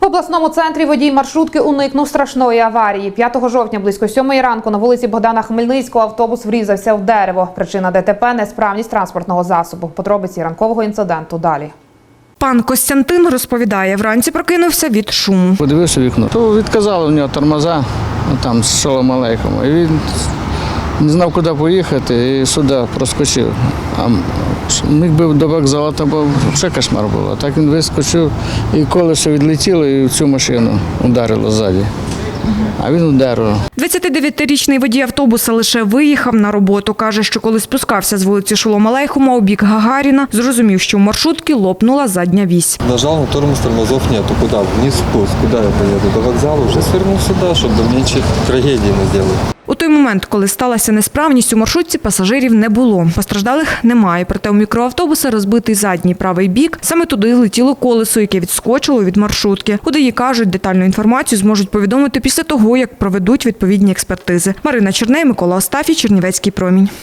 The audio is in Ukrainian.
В обласному центрі водій маршрутки уникнув страшної аварії. 5 жовтня близько 7 ранку на вулиці Богдана Хмельницького автобус врізався в дерево. Причина ДТП – несправність транспортного засобу. Подробиці ранкового інциденту далі. Пан Костянтин розповідає, вранці прокинувся від шуму. Подивився вікно. То відказали в нього тормоза, там з шолом алейком. І він не знав, куди поїхати, і сюди проскочив. А міг би до вокзалу, то був ще кошмар був. А так він вискочив, і колесо відлетіло, і в цю машину ударило ззаді. А він ударив. 29-річний водій автобуса лише виїхав на роботу. Каже, що коли спускався з вулиці Шолома Алейхума у бік Гагаріна, зрозумів, що у маршрутки лопнула задня вісь. Нажал на тормоз, тормозов нету. Куда? Вниз спуск. Куда я поеду? До вокзала уже свернул сюда, чтобы меньше трагедии не сделать. Той момент, коли сталася несправність, у маршрутці пасажирів не було. Постраждалих немає. Проте у мікроавтобуса розбитий задній правий бік. Саме туди летіло колесо, яке відскочило від маршрутки. Куди кажуть, детальну інформацію зможуть повідомити після того, як проведуть відповідні експертизи. Марина Черней, Микола Остафій, Чернівецький промінь.